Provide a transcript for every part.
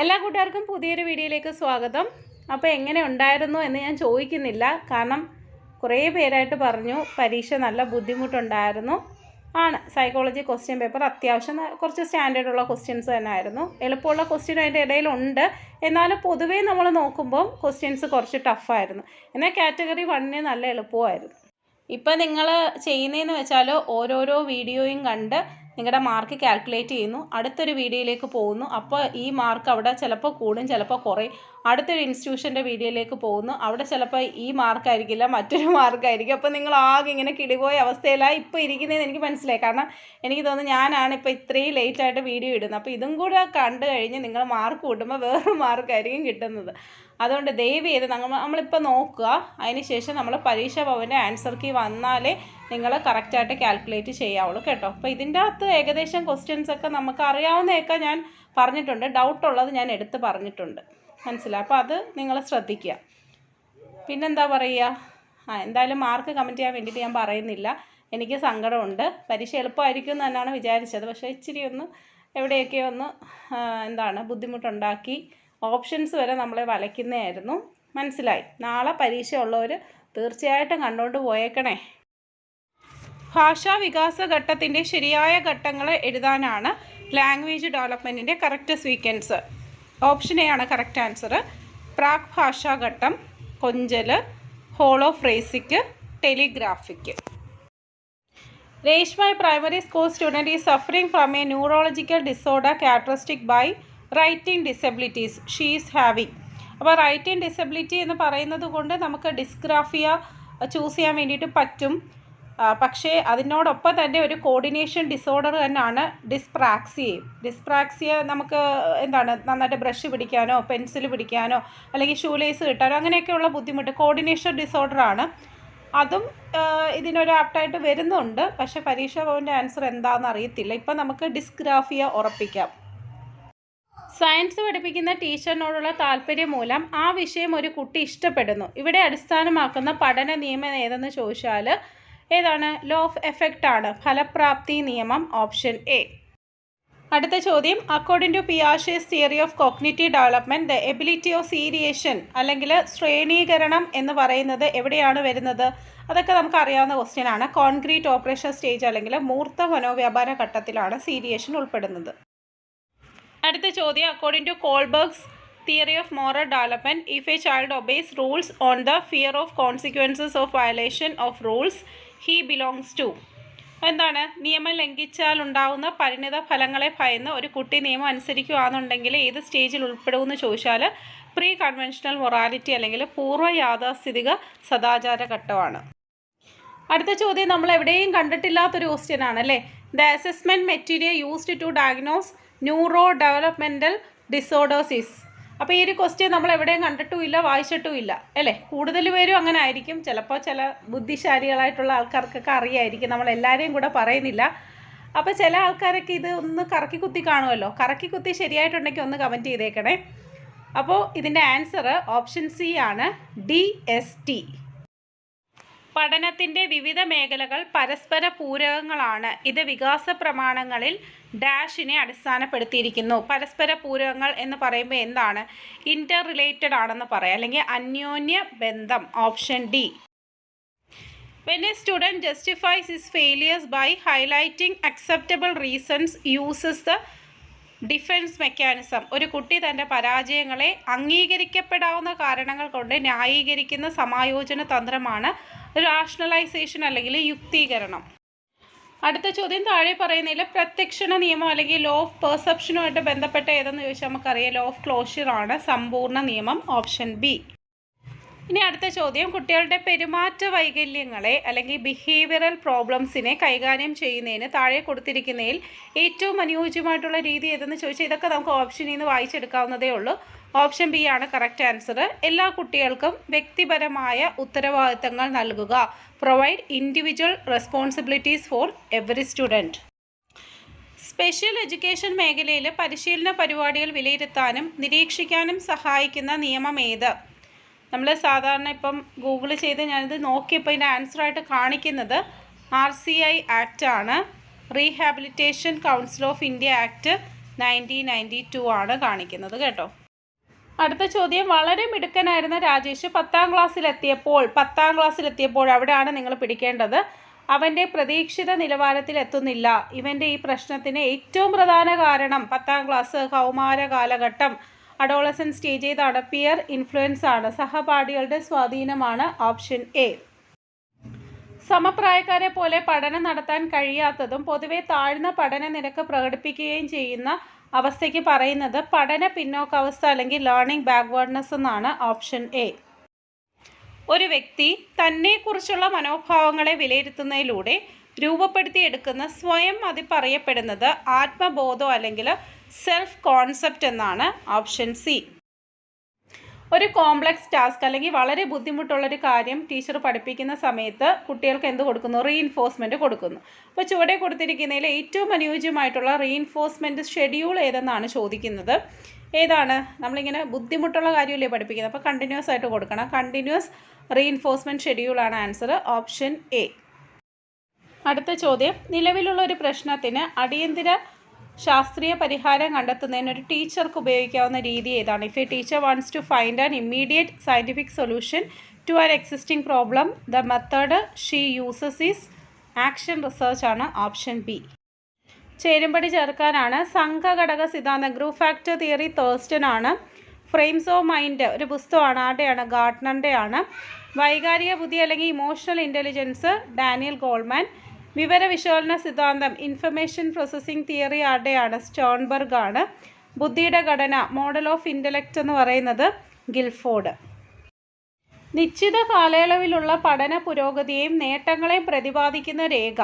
എല്ലാ കൂട്ടുകാർക്കും പുതിയൊരു വീഡിയോയിലേക്ക് സ്വാഗതം. അപ്പോൾ എങ്ങനെ ഉണ്ടായിരുന്നു എന്ന് ഞാൻ ചോദിക്കുന്നില്ല. കാരണം കുറേ പേരായിട്ട് പറഞ്ഞു പരീക്ഷ നല്ല ബുദ്ധിമുട്ടുണ്ടായിരുന്നു. ആണ്. സൈക്കോളജി ക്വസ്റ്റ്യൻ പേപ്പർ അത്യാവശ്യം കുറച്ച് സ്റ്റാൻഡേർഡുള്ള ക്വസ്റ്റ്യൻസ് തന്നെ ആയിരുന്നു എളുപ്പമുള്ള ക്വസ്റ്റ്യൻ അതിന്റെ ഇടയിലുണ്ട്. എന്നാലും പൊതുവേ നമ്മൾ നോക്കുമ്പോൾ ക്വസ്റ്റ്യൻസ് കുറച്ച് ടഫായിരുന്നു എന്നാൽ കാറ്റഗറി വണ്ണിന് നല്ല എളുപ്പമായിരുന്നു. ഇപ്പം നിങ്ങൾ ചെയ്യുന്നതെന്ന് വെച്ചാൽ ഓരോരോ വീഡിയോയും കണ്ട് നിങ്ങളുടെ മാർക്ക് കാൽക്കുലേറ്റ് ചെയ്യുന്നു. അടുത്തൊരു വീഡിയോയിലേക്ക് പോകുന്നു. അപ്പോൾ ഈ മാർക്ക് അവിടെ ചിലപ്പോൾ കൂടും ചിലപ്പോൾ കുറയും. അടുത്തൊരു ഇൻസ്റ്റിറ്റ്യൂഷന്റെ വീഡിയോയിലേക്ക് പോകുന്നു. അവിടെ ചിലപ്പോൾ ഈ മാർക്കായിരിക്കില്ല മറ്റൊരു മാർക്കായിരിക്കും. അപ്പോൾ നിങ്ങൾ ആകെ ഇങ്ങനെ കിളിപോയ അവസ്ഥയിലാണ് ഇപ്പോൾ ഇരിക്കുന്നതെന്ന് എനിക്ക് മനസ്സിലായി. കാരണം എനിക്ക് തോന്നുന്നു ഞാനാണ് ഇപ്പോൾ ഇത്രയും ലേറ്റായിട്ട് വീഡിയോ ഇടുന്നത്. അപ്പോൾ ഇതും കൂടെ കണ്ടു കഴിഞ്ഞ് നിങ്ങൾ മാർക്ക് കൂട്ടുമ്പോൾ വേറൊരു മാർക്കായിരിക്കും കിട്ടുന്നത്. അതുകൊണ്ട് ദയവ് ചെയ്ത് നമ്മൾ നമ്മളിപ്പോൾ നോക്കുക. അതിനുശേഷം നമ്മൾ പരീക്ഷ ഭവന്റെ ആൻസർ കീ വന്നാലേ നിങ്ങൾ കറക്റ്റായിട്ട് കാൽക്കുലേറ്റ് ചെയ്യാവുള്ളൂ കേട്ടോ. അപ്പോൾ ഇതിന്റെ അകത്ത് ഏകദേശം ക്വസ്റ്റ്യൻസൊക്കെ നമുക്ക് അറിയാവുന്നതൊക്കെ ഞാൻ പറഞ്ഞിട്ടുണ്ട്. ഡൗട്ടുള്ളത് ഞാൻ എടുത്ത് പറഞ്ഞിട്ടുണ്ട്. മനസ്സിലായി. അപ്പോൾ അത് നിങ്ങൾ ശ്രദ്ധിക്കുക. പിന്നെന്താ പറയുക? ആ എന്തായാലും മാർക്ക് കമന്റ് ചെയ്യാൻ വേണ്ടിയിട്ട് ഞാൻ പറയുന്നില്ല. എനിക്ക് സങ്കടമുണ്ട്. പരീക്ഷ എളുപ്പമായിരിക്കും എന്ന് തന്നെയാണ് വിചാരിച്ചത്. പക്ഷേ ഇച്ചിരി ഒന്ന് എവിടെയൊക്കെ ഒന്ന് എന്താണ് ബുദ്ധിമുട്ടുണ്ടാക്കി ഓപ്ഷൻസ് വരെ നമ്മളെ വലയ്ക്കുന്നതായിരുന്നു. മനസ്സിലായി. നാളെ പരീക്ഷ ഉള്ളവർ തീർച്ചയായിട്ടും കണ്ടുകൊണ്ട് പോയേക്കണേ. ഭാഷാ വികാസ ഘട്ടത്തിന്റെ ശരിയായ ഘട്ടങ്ങൾ എഴുതാനാണ് ലാംഗ്വേജ് ഡെവലപ്മെന്റിന്റെ കറക്റ്റ് സ്വീക്വൻസ് ഓപ്ഷൻ എ ആണ് കറക്റ്റ് ആൻസർ പ്രാക് ഭാഷാഘട്ടം കൊഞ്ചൽ holophrasic telegraphic Reshma primary school student is suffering from a neurological disorder characteristic by writing disabilities she is having അപ്പോൾ റൈറ്റിംഗ് ഡിസബിലിറ്റി എന്ന് പറയുന്നത് കൊണ്ട് നമുക്ക് ഡിസ്ഗ്രാഫിയ ചൂസ് ചെയ്യാൻ വേണ്ടിയിട്ട് പറ്റും. പക്ഷേ അതിനോടൊപ്പം തന്നെ ഒരു കോർഡിനേഷൻ ഡിസോർഡർ തന്നെയാണ് ഡിസ്പ്രാക്സിയയും ഡിസ്പ്രാക്സിയ നമുക്ക് എന്താണ് നന്നായിട്ട് ബ്രഷ് പിടിക്കാനോ പെൻസിൽ പിടിക്കാനോ അല്ലെങ്കിൽ ഷൂലേസ് കിട്ടാനോ അങ്ങനെയൊക്കെയുള്ള ബുദ്ധിമുട്ട് കോർഡിനേഷൻ ഡിസോർഡറാണ് അതും ഇതിനൊരു ആപ്റ്റായിട്ട് വരുന്നുണ്ട്. പക്ഷേ പരീക്ഷാ ഭവന്റെ ആൻസർ എന്താണെന്ന് അറിയത്തില്ല. ഇപ്പം നമുക്ക് ഡിസ്ഗ്രാഫിയ ഉറപ്പിക്കാം. സയൻസ് പഠിപ്പിക്കുന്ന ടീച്ചറിനോടുള്ള താല്പര്യം മൂലം ആ വിഷയം ഒരു കുട്ടി ഇഷ്ടപ്പെടുന്നു. ഇവിടെ അടിസ്ഥാനമാക്കുന്ന പഠന നിയമം ഏതെന്ന് ചോദിച്ചാൽ ഏതാണ്? ലോ ഓഫ് എഫക്റ്റ് ആണ്. ഫലപ്രാപ്തി നിയമം ഓപ്ഷൻ എ അടുത്ത ചോദ്യം. According to Piaget's theory of cognitive development the ability of seriation അല്ലെങ്കിൽ ശ്രേണീകരണം എന്ന് പറയുന്നത് എവിടെയാണ് വരുന്നത്? അതൊക്കെ നമുക്ക് അറിയാവുന്ന ക്വസ്റ്റ്യൻ ആണ്. കോൺക്രീറ്റ് ഓപ്പറേഷൻ സ്റ്റേജ് അല്ലെങ്കിൽ മൂർത്ത മനോവ്യാപാര ഘട്ടത്തിലാണ് സീരിയേഷൻ ഉൾപ്പെടുന്നത്. അടുത്ത ചോദ്യം. According to Kohlberg's theory of moral development if a child obeys rules on the fear of consequences of violation of rules he belongs to എന്താണ്? നിയമം ലംഘിച്ചാൽ ഉണ്ടാവുന്ന പരിണിത ഫലങ്ങളെ ഭയന്ന് ഒരു കുട്ടി നിയമം അനുസരിക്കുകയാണെന്നുണ്ടെങ്കിൽ ഏത് സ്റ്റേജിൽ ഉൾപ്പെടുമെന്ന് ചോദിച്ചാൽ പ്രീ കൺവെൻഷണൽ മൊറാലിറ്റി അല്ലെങ്കിൽ പൂർവ യാഥാസ്ഥിതിക സദാചാര ഘട്ടമാണ്. അടുത്ത ചോദ്യം നമ്മൾ എവിടെയും കണ്ടിട്ടില്ലാത്തൊരു ക്വസ്റ്റ്യൻ ആണ് അല്ലേ? The assessment material used to diagnose neurodevelopmental disorders അപ്പോൾ ഈ ഒരു ക്വസ്റ്റ്യൻ നമ്മൾ എവിടെയും കണ്ടിട്ടും ഇല്ല വായിച്ചിട്ടും ഇല്ല അല്ലേ? കൂടുതൽ പേരും അങ്ങനെ ആയിരിക്കും. ചിലപ്പോൾ ചില ബുദ്ധിശാലികളായിട്ടുള്ള ആൾക്കാർക്കൊക്കെ അറിയായിരിക്കും. നമ്മൾ എല്ലാവരെയും കൂടെ പറയുന്നില്ല. അപ്പോൾ ചില ആൾക്കാരൊക്കെ ഇത് ഒന്ന് കറക്കി കുത്തി കാണുമല്ലോ. കറക്കി കുത്തി ശരിയായിട്ടുണ്ടെങ്കിൽ ഒന്ന് കമന്റ് ചെയ്തേക്കണേ. അപ്പോൾ ഇതിന്റെ ആൻസർ ഓപ്ഷൻ സി ആണ് ഡി എസ് ടി പഠനത്തിന്റെ വിവിധ മേഖലകൾ പരസ്പര പൂരകങ്ങളാണ്. ഇത് വികാസ പ്രമാണങ്ങളിൽ ഡാഷിനെ അടിസ്ഥാനപ്പെടുത്തിയിരിക്കുന്നു. പരസ്പര പൂരകങ്ങൾ എന്ന് പറയുമ്പോൾ എന്താണ്? ഇന്റർ റിലേറ്റഡ് ആണെന്ന് പറയാം. അല്ലെങ്കിൽ അന്യോന്യ ബന്ധം option D. When a student justifies his failures by highlighting acceptable reasons uses the defence mechanism ഒരു കുട്ടി തന്റെ പരാജയങ്ങളെ അംഗീകരിക്കപ്പെടാവുന്ന കാരണങ്ങൾ കൊണ്ട് ന്യായീകരിക്കുന്ന സമായോജന തന്ത്രമാണ് റാഷണലൈസേഷൻ അല്ലെങ്കിൽ യുക്തീകരണം. അടുത്ത ചോദ്യം താഴെ പറയുന്നതിൽ പ്രത്യക്ഷണ നിയമം അല്ലെങ്കിൽ ലോ ഓഫ് പെർസെപ്ഷനുമായിട്ട് ബന്ധപ്പെട്ട ഏതെന്ന് ചോദിച്ചാൽ നമുക്കറിയാം. ലോ ഓഫ് ക്ലോഷ്യർ ആണ് സമ്പൂർണ നിയമം ഓപ്ഷൻ ബി ഇനി അടുത്ത ചോദ്യം കുട്ടികളുടെ പെരുമാറ്റ വൈകല്യങ്ങളെ അല്ലെങ്കിൽ ബിഹേവിയറൽ പ്രോബ്ലംസിനെ കൈകാര്യം ചെയ്യുന്നതിന് താഴെ കൊടുത്തിരിക്കുന്നതിൽ ഏറ്റവും അനുയോജ്യമായിട്ടുള്ള രീതി ഏതെന്ന് ചോദിച്ചാൽ ഇതൊക്കെ നമുക്ക് ഓപ്ഷനിൽ നിന്ന് വായിച്ചെടുക്കാവുന്നതേ ഉള്ളൂ. ഓപ്ഷൻ ബി ആണ് കറക്റ്റ് ആൻസർ. എല്ലാ കുട്ടികൾക്കും വ്യക്തിപരമായ ഉത്തരവാദിത്തങ്ങൾ നൽകുക. Provide individual responsibilities for every student special education മേഖലയിൽ പരിശീലന പരിപാടികൾ വിലയിരുത്താനും നിരീക്ഷിക്കാനും സഹായിക്കുന്ന നിയമം ഏത്? നമ്മൾ സാധാരണ ഇപ്പം ഗൂഗിൾ ചെയ്ത് ഞാനിത് നോക്കിയപ്പോൾ ഇതിന്റെ ആൻസറായിട്ട് കാണിക്കുന്നത് ആർ സി ഐ ആക്റ്റ് ആണ്. Rehabilitation council of India act nineteen ninety two ആണ് കാണിക്കുന്നത് കേട്ടോ. അടുത്ത ചോദ്യം വളരെ മിടുക്കനായിരുന്ന രാജേഷ് പത്താം ക്ലാസ്സിലെത്തിയപ്പോൾ പത്താം ക്ലാസ്സിലെത്തിയപ്പോൾ അവിടെയാണ് നിങ്ങൾ പിടിക്കേണ്ടത്. അവന്റെ പ്രതീക്ഷിത നിലവാരത്തിൽ എത്തുന്നില്ല. ഇവന്റെ ഈ പ്രശ്നത്തിന് ഏറ്റവും പ്രധാന കാരണം പത്താം ക്ലാസ് കൗമാര കാലഘട്ടം. അഡോളസൻ സ്റ്റേജ് ഏതാണ് പിയർ ഇൻഫ്ലുവൻസ് ആണ് സഹപാഠികളുടെ സ്വാധീനമാണ് ഓപ്ഷൻ എ. സമപ്രായക്കാരെ പോലെ പഠനം നടത്താൻ കഴിയാത്തതും പൊതുവെ താഴ്ന്ന പഠന നിരക്ക് പ്രകടിപ്പിക്കുകയും ചെയ്യുന്ന അവസ്ഥയ്ക്ക് പറയുന്നത് പഠന പിന്നോക്കാവസ്ഥ അല്ലെങ്കിൽ ലേണിംഗ് ബാക്ക്വേർഡ്നെസ് എന്നാണ് ഓപ്ഷൻ എ ഒരു വ്യക്തി തന്നെക്കുറിച്ചുള്ള മനോഭാവങ്ങളെ വിലയിരുത്തുന്നതിലൂടെ രൂപപ്പെടുത്തിയെടുക്കുന്ന സ്വയം അതിപ്പറയപ്പെടുന്നത് ആത്മബോധം അല്ലെങ്കിൽ സെൽഫ് കോൺസെപ്റ്റ് എന്നാണ് ഓപ്ഷൻ സി ഒരു കോംപ്ലക്സ് ടാസ്ക് അല്ലെങ്കിൽ വളരെ ബുദ്ധിമുട്ടുള്ളൊരു കാര്യം ടീച്ചർ പഠിപ്പിക്കുന്ന സമയത്ത് കുട്ടികൾക്ക് എന്ത് കൊടുക്കുന്നു? റീഇൻഫോഴ്സ്മെന്റ് കൊടുക്കുന്നു. അപ്പോൾ ചുവടെ കൊടുത്തിരിക്കുന്നതിൽ ഏറ്റവും അനുയോജ്യമായിട്ടുള്ള റീഇൻഫോഴ്സ്മെന്റ് ഷെഡ്യൂൾ ഏതെന്നാണ് ചോദിക്കുന്നത്. ഏതാണ്? നമ്മളിങ്ങനെ ബുദ്ധിമുട്ടുള്ള കാര്യമല്ലേ പഠിപ്പിക്കുന്നത്. അപ്പോൾ കണ്ടിന്യൂസ് ആയിട്ട് കൊടുക്കണം. കണ്ടിന്യൂസ് റീഇൻഫോഴ്സ്മെന്റ് ഷെഡ്യൂളാണ് ആൻസർ ഓപ്ഷൻ എ അടുത്ത ചോദ്യം. നിലവിലുള്ള ഒരു പ്രശ്നത്തിന് അടിയന്തര ശാസ്ത്രീയ പരിഹാരം കണ്ടെത്തുന്നതിന് ഒരു ടീച്ചർക്ക് ഉപയോഗിക്കാവുന്ന രീതി ഏതാണ്? If a teacher wants to find an immediate scientific solution to an existing problem the method she uses is action research ആണ് ഓപ്ഷൻ ബി ചേരുംപടി ചേർക്കാനാണ് സംഘഘടക സിദ്ധാന്തം. ഗ്രൂപ്പ് ഫാക്ടർ തിയറി തേഴ്സ്റ്റൻ ആണ്. ഫ്രെയിംസ് ഓഫ് മൈൻഡ് ഒരു പുസ്തകമാണ് ആരുടെയാണ്? ഗാർഡനറിന്റെ ആണ്. വൈകാരിക ബുദ്ധി അല്ലെങ്കിൽ ഇമോഷണൽ ഇന്റലിജൻസ് ഡാനിയൽ ഗോൾമാൻ വിവര വിശകലന സിദ്ധാന്തം ഇൻഫർമേഷൻ പ്രോസസ്സിംഗ് തിയറി ആരുടെയാണ്? സ്റ്റോൺബർഗ് ആണ് ബുദ്ധിയുടെ ഘടന മോഡൽ ഓഫ് ഇന്റലക്റ്റ് എന്ന് പറയുന്നത് ഗിൽഫോർഡ്. നിശ്ചിത കാലയളവിലുള്ള പഠന പുരോഗതിയെയും നേട്ടങ്ങളെയും പ്രതിപാദിക്കുന്ന രേഖ.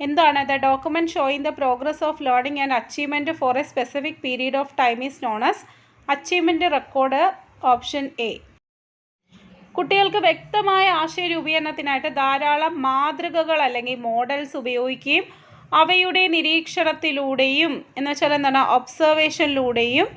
എന്താണ്? The document showing the progress of learning and achievement for a specific period of time is known as achievement record option A കുട്ടികൾക്ക് വ്യക്തമായ ആശയ രൂപീകരണത്തിനായിട്ട് ധാരാളം മാതൃകകൾ അല്ലെങ്കിൽ മോഡൽസ് ഉപയോഗിക്കുകയും അവയുടെ നിരീക്ഷണത്തിലൂടെയും എന്ന് വെച്ചാൽ എന്താണ് ഒബ്സർവേഷനിലൂടെയും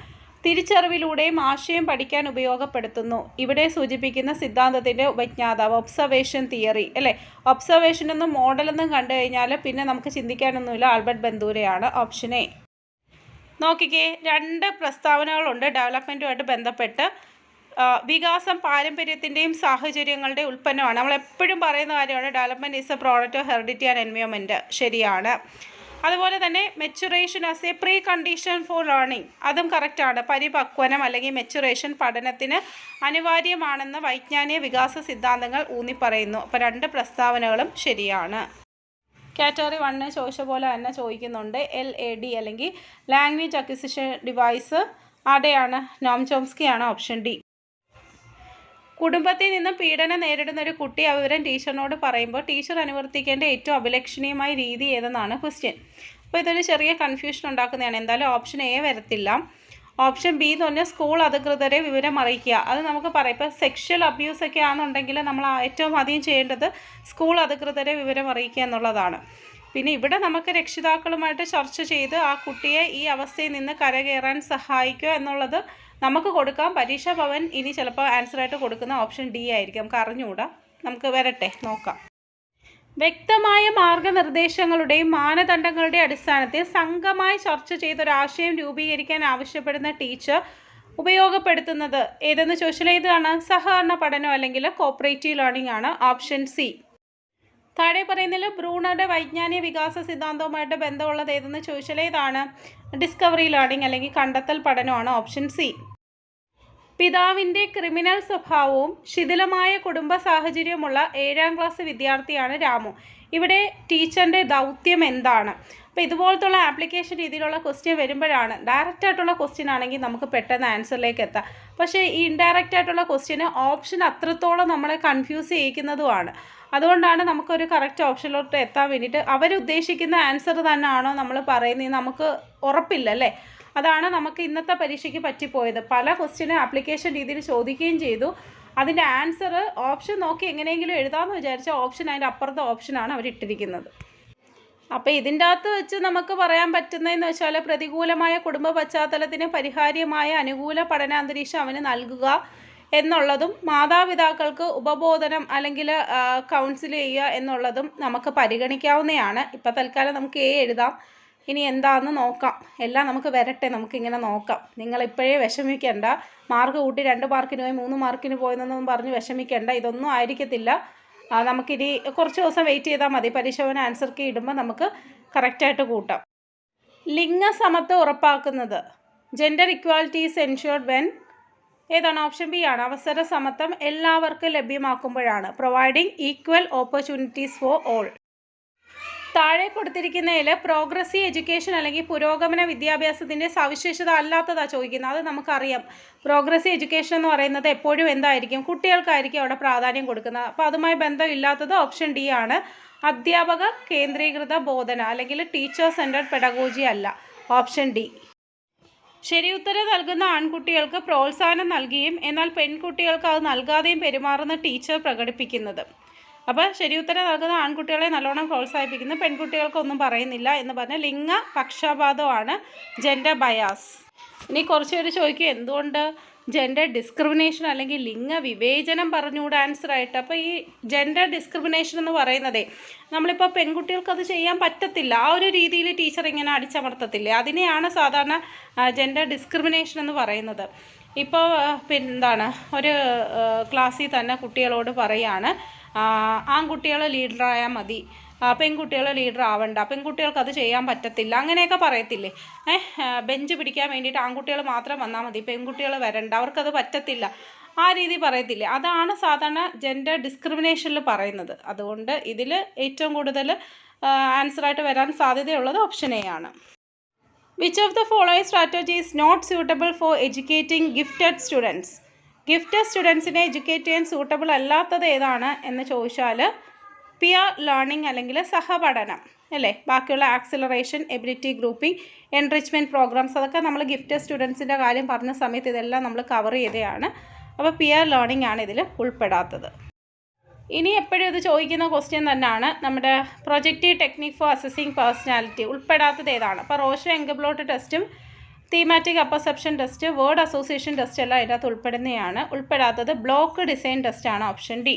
തിരിച്ചറിവിലൂടെയും ആശയം പഠിക്കാൻ ഉപയോഗപ്പെടുത്തുന്നു. ഇവിടെ സൂചിപ്പിക്കുന്ന സിദ്ധാന്തത്തിന്റെ ഉപജ്ഞാതാവ് ഒബ്സർവേഷൻ തിയറി അല്ലേ? ഒബ്സർവേഷൻ എന്നും മോഡലെന്നും കണ്ടു കഴിഞ്ഞാൽ പിന്നെ നമുക്ക് ചിന്തിക്കാനൊന്നുമില്ല. ആൽബർട്ട് ബന്ദൂരയാണ് ഓപ്ഷൻ എ. നോക്കിക്കേ രണ്ട് പ്രസ്താവനകളുണ്ട് ഡെവലപ്മെന്റുമായിട്ട് ബന്ധപ്പെട്ട്. വികാസം പാരമ്പര്യത്തിന്റെയും സാഹചര്യങ്ങളുടെ ഉൽപ്പന്നമാണ്. നമ്മൾ എപ്പോഴും പറയുന്ന കാര്യമാണ് development is a product of heredity and environment ശരിയാണ്. അതുപോലെ തന്നെ maturation as a precondition for learning അതും കറക്റ്റാണ് പരിപക്വനം അല്ലെങ്കിൽ മെച്ചുറേഷൻ പഠനത്തിന് അനിവാര്യമാണെന്ന് വൈജ്ഞാനിക വികാസ സിദ്ധാന്തങ്ങൾ ഊന്നിപ്പറയുന്നു. അപ്പോൾ രണ്ട് പ്രസ്താവനകളും ശരിയാണ്. കാറ്റഗറി വണ്ണ് ചോദിച്ച പോലെ തന്നെ ചോദിക്കുന്നുണ്ട്. എൽ എ ഡി അല്ലെങ്കിൽ ലാംഗ്വേജ് അക്വിസിഷൻ ഡിവൈസ് ആടെയാണ്. നോം ചോംസ്കി ആണ് ഓപ്ഷൻ ഡി. കുടുംബത്തിൽ നിന്ന് പീഡനം നേരിടുന്ന ഒരു കുട്ടി ആ വിവരം ടീച്ചറിനോട് പറയുമ്പോൾ ടീച്ചർ അനുവർത്തിക്കേണ്ട ഏറ്റവും അഭിലക്ഷണീയമായ രീതി ഏതെന്നാണ് ക്വസ്റ്റ്യൻ അപ്പോൾ ഇതൊരു ചെറിയ കൺഫ്യൂഷൻ ഉണ്ടാക്കുന്നതാണ്. എന്തായാലും ഓപ്ഷൻ എ വരത്തില്ല. ഓപ്ഷൻ ബി എന്ന് പറഞ്ഞാൽ സ്കൂൾ അധികൃതരെ വിവരം അറിയിക്കുക. അത് നമുക്ക് പറയാം. ഇപ്പോൾ സെക്ഷൽ അബ്യൂസ് ഒക്കെ ആണെന്നുണ്ടെങ്കിൽ നമ്മൾ ഏറ്റവും ആദ്യം ചെയ്യേണ്ടത് സ്കൂൾ അധികൃതരെ വിവരം അറിയിക്കുക എന്നുള്ളതാണ്. പിന്നെ ഇവിടെ നമുക്ക് രക്ഷിതാക്കളുമായിട്ട് ചർച്ച ചെയ്ത് ആ കുട്ടിയെ ഈ അവസ്ഥയിൽ നിന്ന് കരകയറാൻ സഹായിക്കുക എന്നുള്ളത് നമുക്ക് കൊടുക്കാം. പരീക്ഷാ ഭവൻ ഇനി ചിലപ്പോൾ ആൻസറായിട്ട് കൊടുക്കുന്ന ഓപ്ഷൻ ഡി ആയിരിക്കും. നമുക്ക് അറിഞ്ഞുകൂടാ. നമുക്ക് വരട്ടെ. നോക്കാം. വ്യക്തമായ മാർഗനിർദ്ദേശങ്ങളുടെയും മാനദണ്ഡങ്ങളുടെയും അടിസ്ഥാനത്തിൽ സംഘമായി ചർച്ച ചെയ്തൊരാശയം രൂപീകരിക്കാൻ ആവശ്യപ്പെടുന്ന ടീച്ചർ ഉപയോഗപ്പെടുത്തുന്നത് ഏതെന്ന് ചോദിച്ചാൽ ഏതാണ്? സഹകരണ പഠനം അല്ലെങ്കിൽ കോപ്പറേറ്റീവ് ലേണിംഗ് ആണ് ഓപ്ഷൻ സി താഴെ പറയുന്നതിൽ ബ്രൂണറുടെ വൈജ്ഞാനിക വികാസ സിദ്ധാന്തവുമായിട്ട് ബന്ധമുള്ളത് ഏതെന്ന് ചോദിച്ചാൽ ഏതാണ്? ഡിസ്കവറി ലേണിംഗ് അല്ലെങ്കിൽ കണ്ടെത്തൽ പഠനമാണ് ഓപ്ഷൻ സി പിതാവിന്റെ ക്രിമിനൽ സ്വഭാവവും ശിഥിലമായ കുടുംബ സാഹചര്യവുമുള്ള ഏഴാം ക്ലാസ് വിദ്യാർത്ഥിയാണ് രാമു. ഇവിടെ ടീച്ചറിന്റെ ദൗത്യം എന്താണ്? അപ്പോൾ ഇതുപോലത്തുള്ള ആപ്ലിക്കേഷൻ രീതിയിലുള്ള ക്വസ്റ്റ്യൻ വരുമ്പോഴാണ് ഡയറക്റ്റ് ആയിട്ടുള്ള ക്വസ്റ്റ്യൻ ആണെങ്കിൽ നമുക്ക് പെട്ടെന്ന് ആൻസറിലേക്ക് എത്താം. പക്ഷേ ഈ ഇൻഡയറക്റ്റ് ആയിട്ടുള്ള ക്വസ്റ്റ്യന് ഓപ്ഷൻ അത്രത്തോളം നമ്മളെ കൺഫ്യൂസ് ചെയ്യിക്കുന്നതുമാണ്. അതുകൊണ്ടാണ് നമുക്കൊരു കറക്റ്റ് ഓപ്ഷനിലോട്ട് എത്താൻ വേണ്ടിയിട്ട് അവരുദ്ദേശിക്കുന്ന ആൻസർ തന്നെയാണോ നമ്മൾ പറയുന്നത് നമുക്ക് ഉറപ്പില്ല അല്ലേ? അതാണ് നമുക്ക് ഇന്നത്തെ പരീക്ഷയ്ക്ക് പറ്റിപ്പോയത്. പല ക്വസ്റ്റ്യനും ആപ്ലിക്കേഷൻ രീതിയിൽ ചോദിക്കുകയും ചെയ്തു. അതിന്റെ ആൻസർ ഓപ്ഷൻ നോക്കി എങ്ങനെയെങ്കിലും എഴുതാമെന്ന് വിചാരിച്ച ഓപ്ഷൻ അതിന്റെ അപ്പുറത്തെ ഓപ്ഷനാണ് അവർ ഇട്ടിരിക്കുന്നത്. അപ്പോൾ ഇതിന്റെ അകത്ത് വെച്ച് നമുക്ക് പറയാൻ പറ്റുന്നതെന്ന് വെച്ചാൽ പ്രതികൂലമായ കുടുംബ പശ്ചാത്തലത്തിന് പരിഹാര്യമായ അനുകൂല പഠനാന്തരീക്ഷം അവന് നൽകുക. എന്നുള്ളതും മാതാപിതാക്കൾക്ക് ഉപബോധനം അല്ലെങ്കിൽ കൗൺസിൽ ചെയ്യുക എന്നുള്ളതും നമുക്ക് പരിഗണിക്കാവുന്നതാണ്. ഇപ്പോൾ തൽക്കാലം നമുക്ക് എ എഴുതാം. ഇനി എന്താണെന്ന് നോക്കാം. എല്ലാം നമുക്ക് വരട്ടെ നമുക്കിങ്ങനെ നോക്കാം. നിങ്ങൾ ഇപ്പോഴേ വിഷമിക്കേണ്ട. മാർക്ക് കൂട്ടി രണ്ട് മാർക്കിന് പോയി മൂന്ന് മാർക്കിന് പോയെന്നൊന്നും പറഞ്ഞ് വിഷമിക്കേണ്ട. ഇതൊന്നും ആയിരിക്കത്തില്ല. നമുക്കിനി കുറച്ച് ദിവസം വെയിറ്റ് ചെയ്താൽ മതി. പരിശോധന ആൻസർ കീ ഇടുമ്പോൾ നമുക്ക് കറക്റ്റായിട്ട് കൂട്ടാം. ലിംഗസമത്വം ഉറപ്പാക്കുന്നത്. Gender equality is ensured when ഏതാണ് ഓപ്ഷൻ ബി ആണ്. അവസര സമത്വം എല്ലാവർക്കും ലഭ്യമാക്കുമ്പോഴാണ്. Providing equal opportunities for all താഴെ കൊടുത്തിരിക്കുന്നതിൽ പ്രോഗ്രസീവ് എഡ്യൂക്കേഷൻ അല്ലെങ്കിൽ പുരോഗമന വിദ്യാഭ്യാസത്തിന്റെ സവിശേഷത അല്ലാത്തതാണ് ചോദിക്കുന്നത്. അത് നമുക്കറിയാം. പ്രോഗ്രസീവ് എഡ്യൂക്കേഷൻ എന്ന് പറയുന്നത് എപ്പോഴും എന്തായിരിക്കും? കുട്ടികൾക്കായിരിക്കും അവിടെ പ്രാധാന്യം കൊടുക്കുന്നത്. അപ്പോൾ അതുമായി ബന്ധമില്ലാത്തത് ഓപ്ഷൻ ഡി ആണ്. അധ്യാപക കേന്ദ്രീകൃത ബോധന അല്ലെങ്കിൽ ടീച്ചർ സെന്റർഡ് പെഡഗോജി അല്ല. Option D. ശരി ഉത്തരം നൽകുന്ന ആൺകുട്ടികൾക്ക് പ്രോത്സാഹനം നൽകിയും എന്നാൽ പെൺകുട്ടികൾക്ക് അത് നൽകാതെയും പെരുമാറുന്ന ടീച്ചർ പ്രകടിപ്പിക്കുന്നത്. അപ്പോൾ ശരി ഉത്തരം നൽകുന്ന ആൺകുട്ടികളെ നല്ലോണം പ്രോത്സാഹിപ്പിക്കുന്നു. പെൺകുട്ടികൾക്കൊന്നും പറയുന്നില്ല എന്ന് പറഞ്ഞാൽ ലിംഗ പക്ഷപാതമാണ് ജെൻഡർ ബയാസ് ഇനി കുറച്ച് പേര് ചോദിക്കും എന്തുകൊണ്ട് ജെൻഡർ ഡിസ്ക്രിമിനേഷൻ അല്ലെങ്കിൽ ലിംഗ വിവേചനം പറഞ്ഞുകൂടെ ആൻസർ ആയിട്ട്. അപ്പോൾ ഈ ജെൻഡർ ഡിസ്ക്രിമിനേഷൻ എന്ന് പറയുന്നതേ നമ്മളിപ്പോൾ പെൺകുട്ടികൾക്ക് അത് ചെയ്യാൻ പറ്റത്തില്ല. ആ ഒരു രീതിയിൽ ടീച്ചർ ഇങ്ങനെ അടിച്ചമർത്തത്തില്ലേ? അതിനെയാണ് സാധാരണ ജെൻഡർ ഡിസ്ക്രിമിനേഷൻ എന്ന് പറയുന്നത്. ഇപ്പോൾ പിന്നെന്താണ്? ഒരു ക്ലാസ്സിൽ തന്നെ കുട്ടികളോട് പറയാണ് ആൺകുട്ടികൾ ലീഡറായാൽ മതി. പെൺകുട്ടികൾ ലീഡർ ആവണ്ട. പെൺകുട്ടികൾക്ക് അത് ചെയ്യാൻ പറ്റത്തില്ല. അങ്ങനെയൊക്കെ പറയത്തില്ലേ? ഏഹ് ബെഞ്ച് പിടിക്കാൻ വേണ്ടിയിട്ട് ആൺകുട്ടികൾ മാത്രം വന്നാൽ മതി. പെൺകുട്ടികൾ വരണ്ട. അവർക്കത് പറ്റത്തില്ല. ആ രീതി പറയത്തില്ലേ? അതാണ് സാധാരണ ജെൻഡർ ഡിസ്ക്രിമിനേഷനിൽ പറയുന്നത്. അതുകൊണ്ട് ഇതിൽ ഏറ്റവും കൂടുതൽ ആൻസറായിട്ട് വരാൻ സാധ്യതയുള്ളത് ഓപ്ഷൻ എ ആണ്. Which of the following strategy is not suitable for educating gifted students gifted സ്റ്റുഡൻസിനെ educate ചെയ്യാൻ സൂട്ടബിൾ അല്ലാത്തത് ഏതാണ് എന്ന് ചോദിച്ചാൽ പിയർ ലേണിംഗ് അല്ലെങ്കിൽ സഹപഠനം അല്ലേ? ബാക്കിയുള്ള acceleration ability grouping enrichment programmes അതൊക്കെ നമ്മൾ ഗിഫ്റ്റ് സ്റ്റുഡൻസിന്റെ കാര്യം പറഞ്ഞ സമയത്ത് ഇതെല്ലാം നമ്മൾ കവർ ചെയ്തതാണ് അപ്പോൾ പിയർ ലേണിംഗ് ആണ് ഇതിൽ ഉൾപ്പെടാത്തത്. ഇനി എപ്പോഴും ഇത് ചോദിക്കുന്ന ക്വസ്റ്റ്യൻ തന്നെയാണ്. നമ്മുടെ projective technique for assessing personality ഉൾപ്പെടാത്തത് ഏതാണ്? അപ്പോൾ റോഷൻ എങ്കബ്ലോട്ട് ടെസ്റ്റും thematic apperception test word association test എല്ലാം ഇതിനകത്ത് ഉൾപ്പെടുന്നതാണ്. ഉൾപ്പെടാത്തത് ബ്ലോക്ക് ഡിസൈൻ ടെസ്റ്റാണ് ഓപ്ഷൻ ഡി